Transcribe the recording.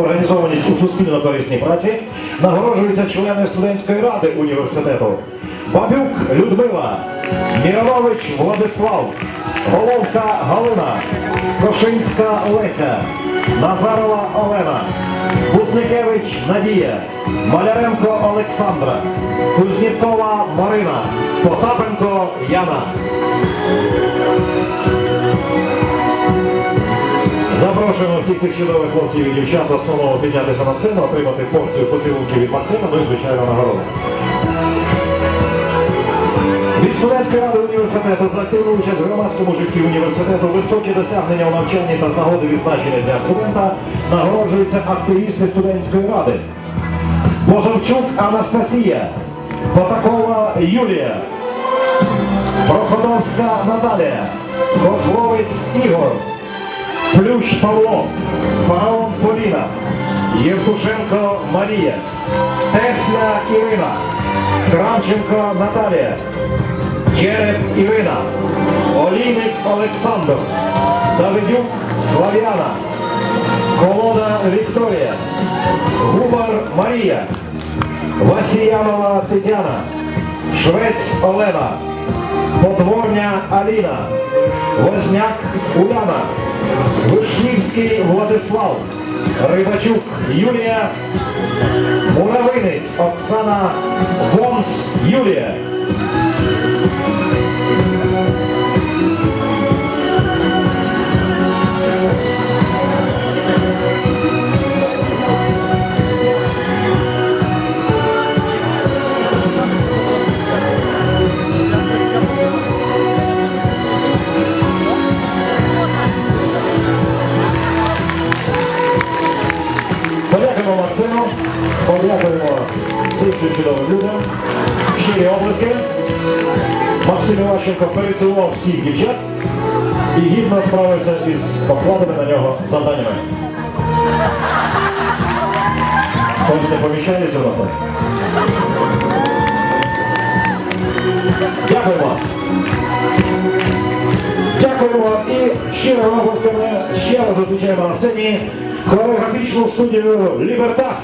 Організованість у суспільно-корисній праці нагороджуються члени студентської ради університету. Бабюк Людмила, Міронович Владислав, Головка Галина, Кошинська Леся, Назарова Олена, Бутникевич Надія, Маляренко Олександра, Кузнєцова Марина, Потапенко Яна. Всіх цих чудових і дівчат основного піднятися на сцену, отримати порцію поцілунків від Максима, ну і звичайно нагороду. Від студентської ради університету за активну участь в громадському житті університету, високі досягнення у навчанні та з нагоди відзначення дня студента нагороджуються активісти студентської ради. Бозовчук Анастасія, Потакова Юлія, Проходовська Наталія, Кословець Ігор, Плющ Павло, Фараон Поліна, Євтушенко Марія, Тесля Ірина, Кравченко Наталія, Череп Ірина, Олійник Олександр, Давидюк Слав'яна, Колода Вікторія, Губар Марія, Васіянова Тетяна, Швець Олена, Подворня Аліна, Возняк Уляна, Вишнівський Владислав, Рибачук Юлія, Муравинець Оксана Бомс Юлія. Цим чудовим людям. Щирі обласки. Максим Іващенко перецілував всіх дівчат і гідно справився із покладеними на нього завданнями. Хтось не поміщається у нас так? Дякуємо. Дякуємо і щиро обласками ще раз зустрічаємо на сцені хореографічну студію Лібертас.